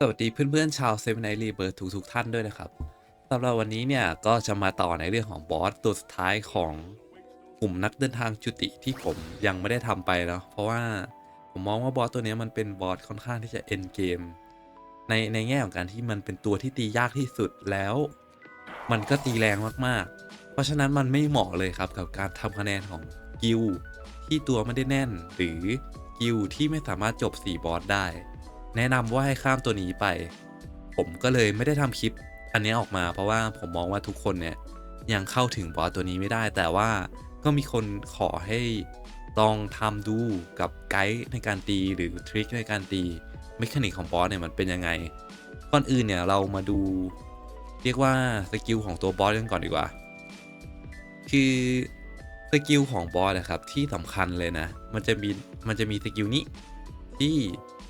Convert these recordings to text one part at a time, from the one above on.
สวัสดีเพื่อนๆชาวเซเว่นไนรีเบิร์ทุกๆท่านด้วยนะครับสำหรับวันนี้เนี่ยก็จะมาต่อในเรื่องของบอสตัวสุดท้ายของกลุ่มนักเดินทางจุติที่ผมยังไม่ได้ทำไปเนาะเพราะว่าผมมองว่าบอสตัวนี้มันเป็นบอสค่อนข้างที่จะเอ็นเกมในในแง่ของการที่มันเป็นตัวที่ตียากที่สุดแล้ว มันก็ตีแรงมากๆ เพราะฉะนั้นมันไม่เหมาะเลยครับกับการทำคะแนนของกิลที่ตัวไม่ได้แน่น หรือกิลที่ไม่สามารถจบ 4 บอสได้ แนะนำว่าให้ข้ามตัวนี้ไป ผมก็เลยไม่ได้ทำคลิป อันนี้ออกมาเพราะว่าผมมองว่าทุกคนเนี่ยยังเข้าถึงบอสตัวนี้ไม่ได้ แต่ว่าก็มีคนขอให้ลองทำดูกับไกด์ในการตีหรือทริคในการตีเมคานิกของบอสเนี่ยมันเป็นยังไงก่อนอื่นเนี่ยเรามาดูเรียกว่าสกิลของตัวบอสกันก่อนดีกว่า คือสกิลของบอสนะครับที่สำคัญเลยนะ มันจะมีมันจะมีสกิลนี้ที่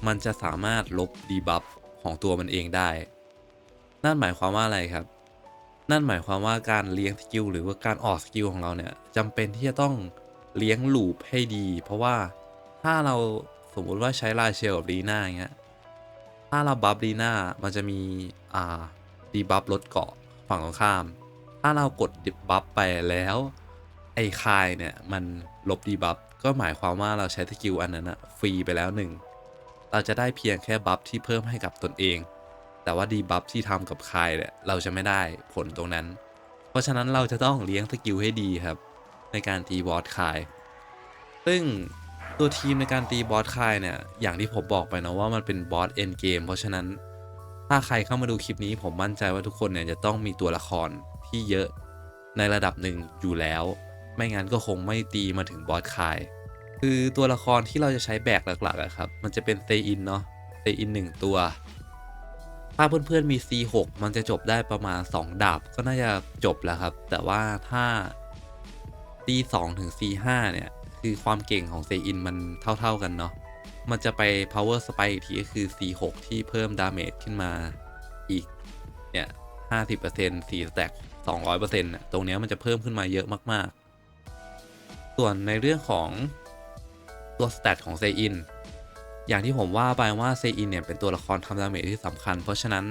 มันจะสามารถลบดีบัฟของตัวมันเองได้ นั่นหมายความว่าอะไรครับ นั่นหมายความว่าการเลี้ยงสกิลหรือว่าการออกสกิลของเราเนี่ยจำเป็นที่จะต้องเลี้ยงลูปให้ดี เพราะว่าถ้าเราสมมุติว่าใช้ลาเชลกับลีน่าอย่างเงี้ย ถ้าเราบัฟลีน่ามันจะมีอ่าดีบัฟลดเกาะฝั่งตรงข้าม ถ้าเรากดดิบัฟไปแล้วไอ้คายเนี่ยมันลบดีบัฟก็หมายความว่าเราใช้สกิลอันนั้นอะฟรีไปแล้วหนึ่ง เราจะได้เพียงแค่บัฟที่เพิ่มให้กับตนเอง แต่ว่าดีบัฟที่ทำกับคายเนี่ยเราจะไม่ได้ผลตรงนั้น เพราะฉะนั้นเราจะต้องเลี้ยงสกิลให้ดีครับ ในการตีบอสคาย ซึ่งตัวทีมในการตีบอสคายเนี่ยอย่างที่ผมบอกไปนะว่ามันเป็นบอสเอ็นเกมเพราะฉะนั้นถ้าใครเข้ามาดูคลิปนี้ผมมั่นใจว่าทุกคนเนี่ยจะต้องมีตัวละครที่เยอะในระดับหนึ่งอยู่แล้ว ไม่งั้นก็คงไม่ตีมาถึงบอสคาย คือตัวละครที่เราจะใช้แบกหลักๆอะครับ มันจะเป็นเซอินเนาะเซอินหนึ่งตัว ถ้าเพื่อนๆมี C6 มันจะจบได้ประมาณ 2 ดาบก็น่าจะจบแล้วครับ แต่ว่าถ้า C2 ถึง C5 เนี่ย คือความเก่งของเซอินมันเท่าๆกันเนาะ มันจะไป power spike อีกทีก็คือ C6 ที่เพิ่มดาเมจขึ้นมาอีก เนี่ย50% 4 stack 200%น่ะตรงเนี้ยมันจะเพิ่มขึ้นมาเยอะมากๆ ส่วนในเรื่องของ ตัวสเตตของเซอินอย่างที่ผมว่าไปว่าเซอินเนี่ยเป็นตัวละครทำดาเมจที่สำคัญ เพราะฉะนั้น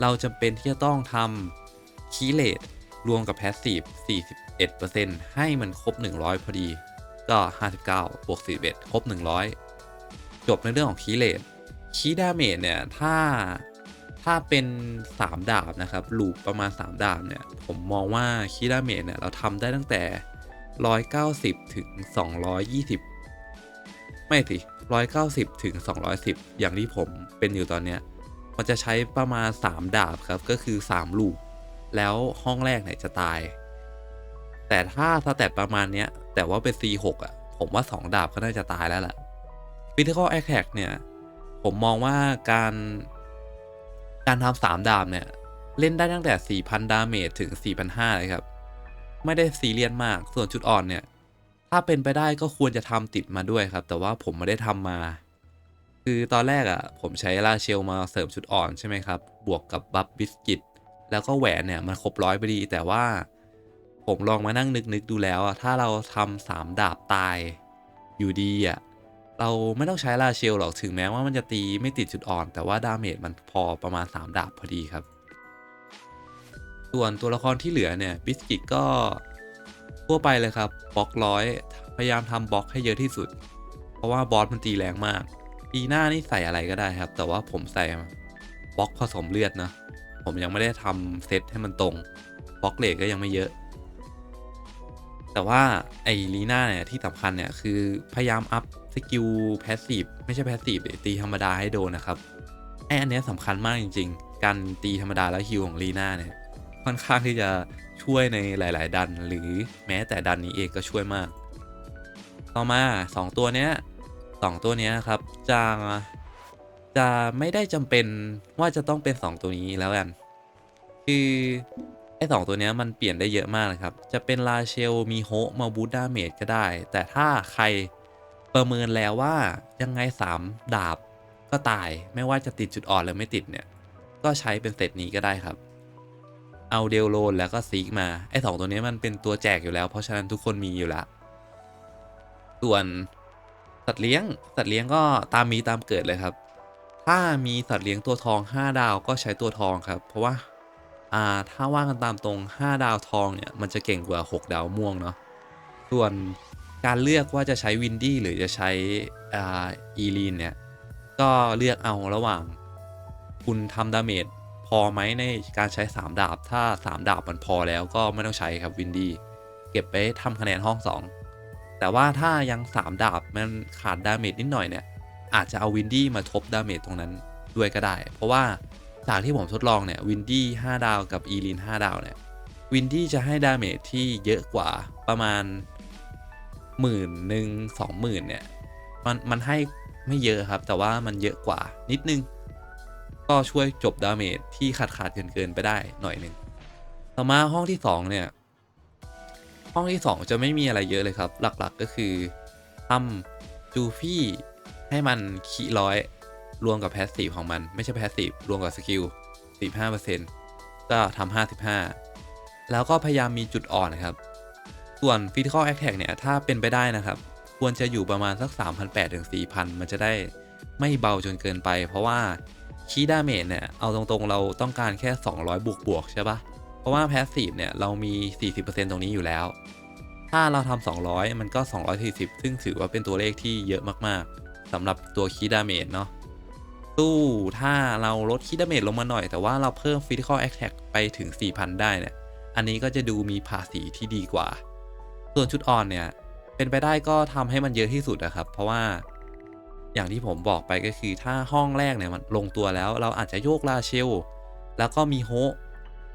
เราจำเป็นที่จะต้องทำคีเลตรวมกับแพสซีฟ41%ให้มันครบ 100 พอดี ก็ 59 บวก 41 ครบ 100 จบในเรื่องของคีเลตคีดาเมจเนี่ย ถ้าถ้าเป็น 3 ดาบ นะครับ ลูปประมาณ 3 ดาบ เนี่ย ผมมองว่าคีดาเมจเนี่ย เราทำได้ตั้งแต่ 190 ถึง 220 ไม่สิ 190 ถึง 210 อย่างที่ผมเป็นอยู่ตอนเนี้ย มันจะใช้ประมาณ 3 ดาบครับ ก็คือ 3 ลูก แล้วห้องแรกเนี่ยจะตาย แต่ถ้าสแตทประมาณเนี้ย แต่ว่าเป็น C6 อะ ผมว่า 2 ดาบก็น่าจะตายแล้วล่ะ Critical Attack เนี่ย ผมมองว่าการ การทำสามดาบเนี่ย เล่นได้ตั้งแต่ 4,000 ดาเมจถึง 4,500 เลยครับ ไม่ได้ซีเรียสมาก ส่วนจุดอ่อนเนี่ย ถ้าเป็นไปได้ก็ควรจะทำติดมาด้วยครับ แต่ว่าผมไม่ได้ทำมา คือตอนแรกอะ่ะ ผมใช้ลาเชลมาเสริมชุดอ่อนใช่ไหมครับ บวกกับบัฟบิสกิตแล้วก็แหวนเนี่ยมันครบร้อยพอดี แต่ว่า ผมลองมานั่งนึกๆดูแล้วอะถ้าเราทำสามดาบตายอยู่ดีอะเราไม่ต้องใช้ลาเชลหรอกถึงแม้ว่ามันจะตีไม่ติดจุดอ่อน แต่ว่าดาเมจมันพอประมาณ 3 ดาบพอดีครับ ส่วนตัวละครที่เหลือเนี่ยบิสกิตก็ ทั่วไปเลยครับบล็อกร้อยพยายามทำบล็อกให้เยอะที่สุด เพราะว่าบอสมันตีแรงมากปีหน้านี่ใส่อะไรก็ได้ครับ แต่ว่าผมใส่บล็อกผสมเลือดนะ ผมยังไม่ได้ทำเซตให้มันตรงบล็อกเลทก็ยังไม่เยอะ แต่ว่าไอ้ลีน่าเนี่ยที่สำคัญเนี่ยคือพยายามอัพสกิลแพสซีฟไม่ใช่แพสซีฟตีธรรมดาให้โดนนะครับไออันเนี้ยสำคัญมากจริง ๆ การตีธรรมดาแล้วฮิวของลีน่าเนี่ย ค่อนข้างที่จะช่วยในหลาย ๆ ดัน หรือแม้แต่ดันนี้เองก็ช่วยมาก ต่อมา 2 ตัวเนี้ยสองตัวเนี้ยครับจะจะไม่ได้จำเป็นว่าจะต้องเป็น 2 ตัวนี้แล้วกัน คือไอ้สองตัวเนี้ยมันเปลี่ยนได้เยอะมากเลยครับ จะเป็นลาเชลมีโฮมาบูดดาเมจก็ได้ แต่ถ้าใครประเมินแล้วว่ายังไง 3 ดาบก็ตาย ไม่ว่าจะติดจุดอ่อนหรือไม่ติดเนี่ย ก็ใช้เป็นเซตนี้ก็ได้ครับ เอาเดลโลนแล้วก็ซีกมาไอ้สองตัวนี้มันเป็นตัวแจกอยู่แล้ว เพราะฉะนั้นทุกคนมีอยู่ล้วส่วนสัตว์เลี้ยงสัตว์เลี้ยงก็ตามมีตามเกิดเลยครับ ถ้ามีสัตว์เลี้ยงตัวทอง 5 ดาวก็ใช้ตัวทองครับ เพราะว่าอ่าถ้าว่ากันตามตรง 5 ดาวทองเนี่ยมันจะเก่งกว่า 6 ดาวม่วงเนาะส่วนการเลือกว่าจะใช้วินดี้หรือจะใช้อ่าอีลีนเนี่ยก็เลือกเอาระหว่าง คุณทำดาเมจ พอไหมในการใช้ 3 ดาบ ถ้า 3 ดาบมันพอแล้วก็ไม่ต้องใช้ครับวินดี้เก็บไปทำคะแนนห้อง 2 แต่ว่าถ้ายัง 3 ดาบมันขาดดาเมจนิดหน่อยเนี่ย อาจจะเอาวินดี้มาทบดาเมจตรงนั้นด้วยก็ได้ เพราะว่าจากที่ผมทดลองเนี่ยวินดี้5ดาวกับอีลิน5ดาวเนี่ยวินดี้จะให้ดาเมจที่เยอะกว่าประมาณหมื่นหนึ่งสองหมื่นเนี่ยมันมันให้ไม่เยอะครับ แต่ว่ามันเยอะกว่านิดนึง ก็ช่วยจบดาเมจที่ขาดขาดเกินเกินไปได้หน่อยหนึ่งต่อมาห้องที่ 2 เนี่ย ห้องที่ 2 จะไม่มีอะไรเยอะเลยครับ หลักๆก็คือทำจูฟี่ให้มันคีร้อยรวมกับแพสซีฟของมัน ไม่ใช่แพสซีฟรวมกับสกิล 15%ก็ทำ55 แล้วก็พยายามมีจุดอ่อนนะครับ ส่วน Physical Attack เนี่ย ถ้าเป็นไปได้นะครับ ควรจะอยู่ประมาณสัก 3,800ถึง4,000 มันจะได้ไม่เบาจนเกินไป เพราะว่า คีดาเมจเนี่ย เอาตรงๆเราต้องการแค่ 200 บวกบวกใช่ปะเพราะว่าแพสซีฟเนี่ย เรามี 40%ตรงนี้อยู่แล้ว ถ้าเราทำ200 มันก็ 240 ซึ่งถือว่าเป็นตัวเลขที่เยอะมากๆสำหรับตัวคีดาเมจเนาะสู้ถ้าเราลดคีดาเมจลงมาหน่อย แต่ว่าเราเพิ่ม Physical Attack ไปถึง 4,000 ได้เนี่ย อันนี้ก็จะดูมีภาษีที่ดีกว่า ส่วนชุดอ่อนเนี่ย เป็นไปได้ก็ทำให้มันเยอะที่สุดนะครับ เพราะว่า อย่างที่ผมบอกไปก็คือถ้าห้องแรกเนี่ยมันลงตัวแล้ว เราอาจจะโยกลาเชล แล้วก็มีโฮ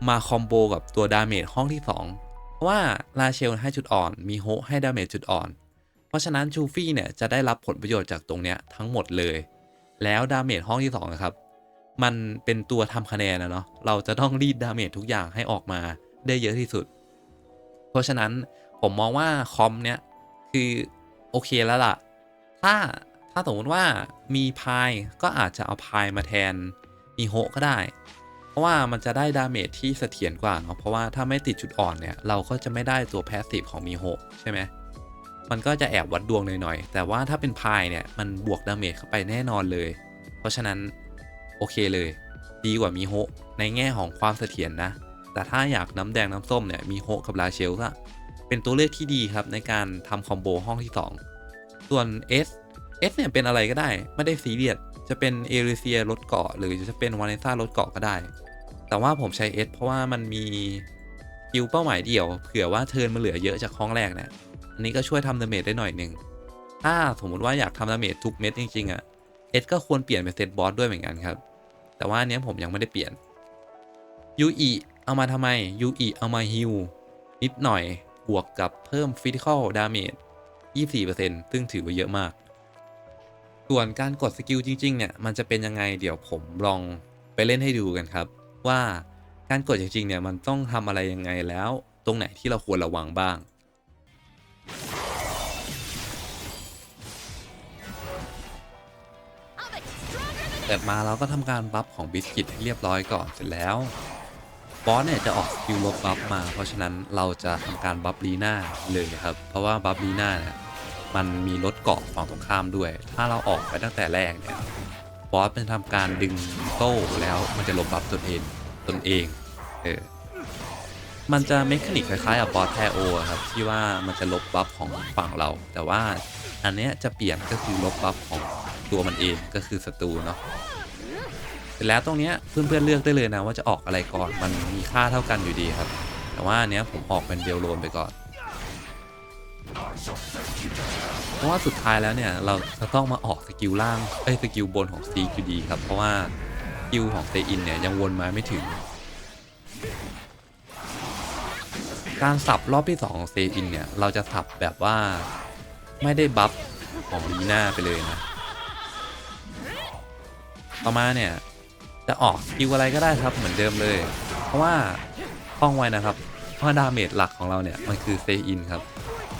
มาคอมโบกับตัวดาเมจห้องที่ 2 เพราะว่าลาเชลให้จุดอ่อน มีโฮให้ดาเมจจุดอ่อน เพราะฉะนั้นชูฟี่เนี่ยจะได้รับผลประโยชน์จากตรงเนี้ยทั้งหมดเลย แล้วดาเมจห้องที่2นะครับมันเป็นตัวทำคะแนนนะเนาะเราจะต้องรีดดาเมจทุกอย่างให้ออกมาได้เยอะที่สุด เพราะฉะนั้นผมมองว่าคอมเนี้ยคือโอเคแล้วล่ะ ถ้าาสมมติว่ามีพายก็อาจจะเอาพายมาแทนมีโฮก็ได้ เพราะว่ามันจะได้ดาเมจที่เสถียรกว่าเนาะเพราะว่าถ้าไม่ติดจุดอ่อนเนี่ย เราก็จะไม่ได้ตัวแพสซีฟของมีโฮใช่ไหมมันก็จะแอบวัดดวงหน่อยๆ แต่ว่าถ้าเป็นพายเนี่ย มันบวกดาเมจเข้าไปแน่นอนเลย เพราะฉะนั้น โอเคเลย ดีกว่ามีโฮในแง่ของความเสถียรนะแต่ถ้าอยากน้ำแดงน้ำส้มเนี่ยมีโฮกับลาเชลก็เป็นตัวเลือกที่ดีครับในการทำคอมโบห้องที่ 2 ส่วน S S เนี่ยเป็นอะไรก็ได้ ไม่ได้ซีเรียสจะเป็นเอริเซียลดเกาะ หรือจะเป็นวานิซ่าลดเกาะก็ได้ แต่ว่าผมใช้ S เพราะว่ามันมีคิวเป้าหมายเดี่ยวเผื่อว่าเทิร์นมาเหลือเยอะจากห้องแรกเนี่ยอันนี้ก็ช่วยทำดาเมจได้หน่อยหนึ่งถ้าสมมติว่าอยากทำดาเมจทุกเม็ดจริงๆอะ่ะเอสก็ควรเปลี่ยนเป็นเซตบอสด้วยเหมือนกันครับ แต่ว่าอันเนี้ยผมยังไม่ได้เปลี่ยนยูอีเอามาทำไมยูอีเอามาฮิลนิดหน่อยบวกกับเพิ่มฟิสิกอลดาเมจ24%ซึ่งถือว่าเยอะมาก ส่วนการกดสกิลจริงๆเนี่ยมันจะเป็นยังไงเดี๋ยวผมลองไปเล่นให้ดูกันครับ ว่าการกดจริงๆเนี่ยมันต้องทำอะไรยังไงแล้ว ตรงไหนที่เราควรระวังบ้างเปิดมาเราก็ทำการบัฟของบิสกิตให้เรียบร้อยก่อนเสร็จแล้วบอสเนี่ยจะออกสกิลลบบัฟมา เพราะฉะนั้นเราจะทำการบัฟลีน่าเลยครับ เพราะว่าบัฟลีน่าเนี่ย มันมีลดเกาะฝั่งตรงข้ามด้วย ถ้าเราออกไปตั้งแต่แรกเนี่ยบอสเป็นทำการดึงโต้แล้วมันจะลบบัฟตนเองตนเองเออมันจะเมคานิกคล้ายๆกับบอสแทโอครับที่ว่ามันจะลบบัฟของฝั่งเรา แต่ว่าอันเนี้ยจะเปลี่ยนก็คือลบบัฟของตัวมันเองก็คือศัตรูเนาะเสร็จแล้วตรงเนี้ยเพื่อนๆเลือกได้เลยนะว่าจะออกอะไรก่อนมันมีค่าเท่ากันอยู่ดีครับ แต่ว่าอันเนี้ยผมออกเป็นเดลโลนไปก่อน เพราะว่าสุดท้ายแล้วเนี่ยเราจะต้องมาออกสกิลล่างเอ้สกิลบนของซีอยู่ดีครับ เพราะว่าสกิลของเซอินเนี่ยยังวนมาไม่ถึง การสับรอบที่2ของเซอินเนี่ยเราจะสับแบบว่าไม่ได้บัฟของลีน่าไปเลยนะ ต่อมาเนี่ยจะออกสกิลอะไรก็ได้ครับเหมือนเดิมเลย เพราะว่าท่องไว้นะครับเพราะดาเมจหลักของเราเนี่ยมันคือเซอินครับ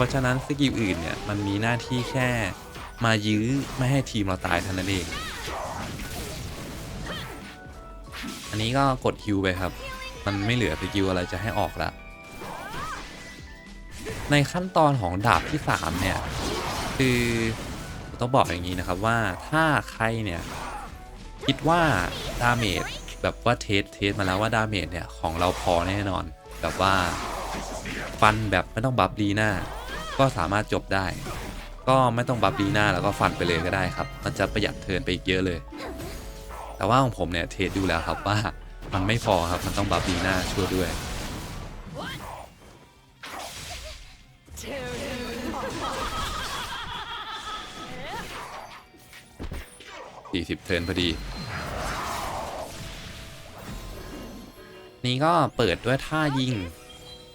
ราะฉะนั้นสกิลอื่นเนี่ยมันมีหน้าที่แค่มายื้อไม่ให้ทีมเราตายเท่านั้นเอง อันนี้ก็กดฮิวไปครับ มันไม่เหลือสกิลอะไรจะให้ออกละในขั้นตอนของดาบที่ 3 เนี่ย คือต้องบอกอย่างนี้นะครับว่าถ้าใครเนี่ย คิดว่าดาเมจแบบว่าเทสเทสมาแล้วว่าดาเมจเนี่ย ของเราพอแน่นอน แบบว่า ฟันแบบไม่ต้องบัฟดีหน้า ก็สามารถจบได้ ก็ไม่ต้องบัฟดีหน้าแล้วก็ฟันไปเลยก็ได้ครับ มันจะประหยัดเทิร์นไปอีกเยอะเลย แต่ว่าของผมเนี่ยเทสดูแล้วครับว่ามันไม่พอครับมันต้องบัฟดีหน้าช่วยด้วย40เทิร์นพอดี นี่ก็เปิดด้วยท่ายิง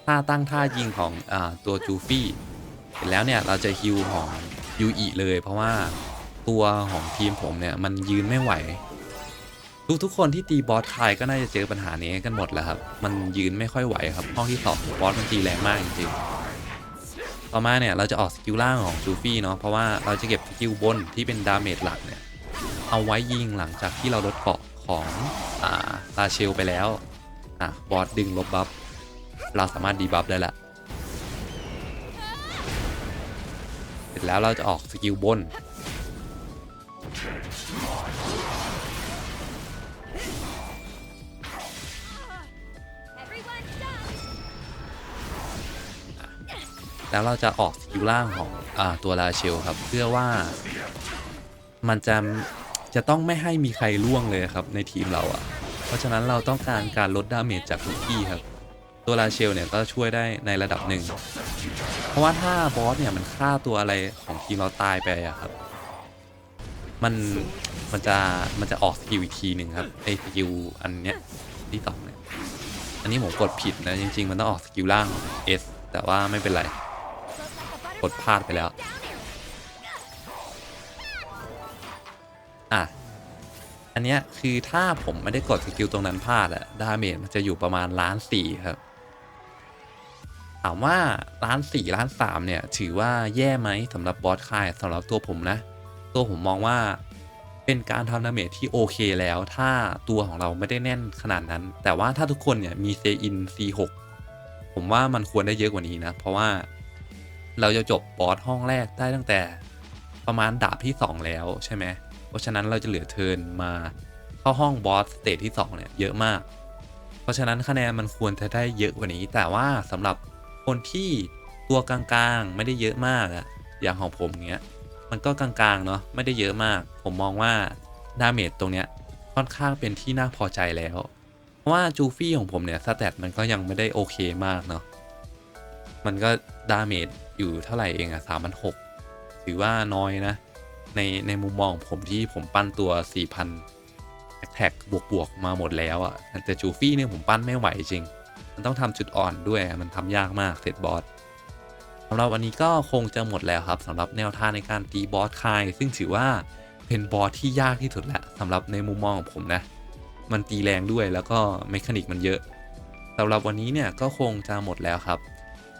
ท่าตั้งท่ายิงของอตัวจูฟี่ เสร็จแล้วเนี่ยเราจะฮิวของยูอิเลย เพราะว่าตัวของทีมผมเนี่ยมันยืนไม่ไหว ทุกทุกคนที่ตีบอสคายก็น่าจะเจอปัญหานี้กันหมดแหล้วครับ มันยืนไม่ค่อยไหวครับห้องที่สองบอสมันตีแรงมากจริงๆต่อมาเนี่ยเราจะออกสกิลล่างของจูฟี่เนาะเพราะว่าเราจะเก็บสกิลบนที่เป็นดาเมจหลักเนี่ยเอาไว้ยิงหลังจากที่เราลดเกาะของอ่าลาเชลไปแล้วอะบอสดึงลบบัฟเราสามารถดีบัฟได้ละ ร็จแล้วเราจะออกสกิลบน แล้วเราจะออกสกิลล่างของอตัวลาเชลครับ เพื่อว่ามันจะจะต้องไม่ให้มีใครล่วงเลยครับในทีมเราอะ่ะ เพราะฉะนั้นเราต้องการการลดดาเมจจากทุกที่ครับ ตัวลาเชลเนี่ยก็ช่วยได้ในระดับหนึ่ง ราะว่าถ้าบอสเนี่ยมันฆ่าตัวอะไรของทีมเราตายไปอะครับ มันมันจะมันจะออกสกิลอีกทีหนึ่งครับไอสกิลอันเนี้ยที่สองเนี่ยอันนี้ผมกดผิดนะจริง ๆ มันต้องออกสกิลล่าง S แต่ว่าไม่เป็นไรกดพลาดไปแล้วอะอันเนี้ยคือถ้าผมไม่ได้กดสกิลตรงนั้นพลาดอะดาเมจมันจะอยู่ประมาณล้านสี่ครับ ถามว่าล้านสี่ล้านสามเนี่ยถือว่าแย่ไหมสำหรับบอสคายสำหรับตัวผมนะ ตัวผมมองว่าเป็นการทำดาเมจที่โอเคแล้ว ถ้าตัวของเราไม่ได้แน่นขนาดนั้น แต่ว่าถ้าทุกคนเนี่ยมีเซอิน C6 ผมว่ามันควรได้เยอะกว่านี้นะ เพราะว่าเราจะจบบอสห้องแรกได้ตั้งแต่ประมาณดาบที่ 2 แล้วใช่ไหมเพราะฉะนั้นเราจะเหลือเทินมาเข้าห้องบอสสเตจที่2เนี่ยเยอะมาก เพราะฉะนั้นคะแนนมันควรจะได้เยอะกว่านี้ แต่ว่าสำหรับ คนที่ตัวกลางๆ ไม่ได้เยอะมากอะอย่างของผมเงี้ย มันก็กลางๆ เนาะไม่ได้เยอะมาก ผมมองว่าดาเมจตรงเนี้ยค่อนข้างเป็นที่น่าพอใจแล้ว เพราะว่าจูฟี่ของผมเนี่ยสแตทมันก็ยังไม่ได้โอเคมากเนาะ มันก็ดาเมจอยู่เท่าไหร่เองอะสามพันหกถือว่าน้อยนะ ในในมุมมองของผมที่ผมปั้นตัว 4,000แท็กบวกบวก ๆ มาหมดแล้วอะแต่จูฟี่เนี่ยผมปั้นไม่ไหวจริง มันต้องทำจุดอ่อนด้วยมันทำยากมากเซตบอสสำหรับวันนี้ก็คงจะหมดแล้วครับสำหรับแนวทางในการตีบอสคาย ซึ่งถือว่าเป็นบอสที่ยากที่สุดแหละสำหรับในมุมมองของผมนะ มันตีแรงด้วยแล้วก็เมคานิกมันเยอะสำหรับวันนี้เนี่ยก็คงจะหมดแล้วครับ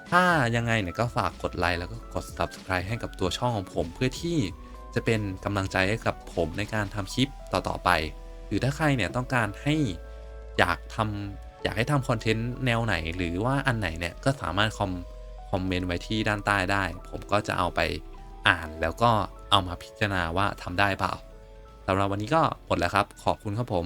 ถ้ายังไงเนี่ยก็ฝากกดไลค์แล้วก็กด subscribe ให้กับตัวช่องของผม เพื่อที่จะเป็นกำลังใจให้กับผมในการทำคลิปต่อๆไป หรือถ้าใครเนี่ยต้องการให้อยากทำ อยากให้ทำคอนเทนต์แนวไหนหรือว่าอันไหนเนี่ยก็สามารถคอมคอมเมนต์ไว้ที่ด้านใต้ได้ ผมก็จะเอาไปอ่านแล้วก็เอามาพิจารณาว่าทำได้เปล่าสำหรับวันนี้ก็หมดแล้วครับ ขอบคุณครับผม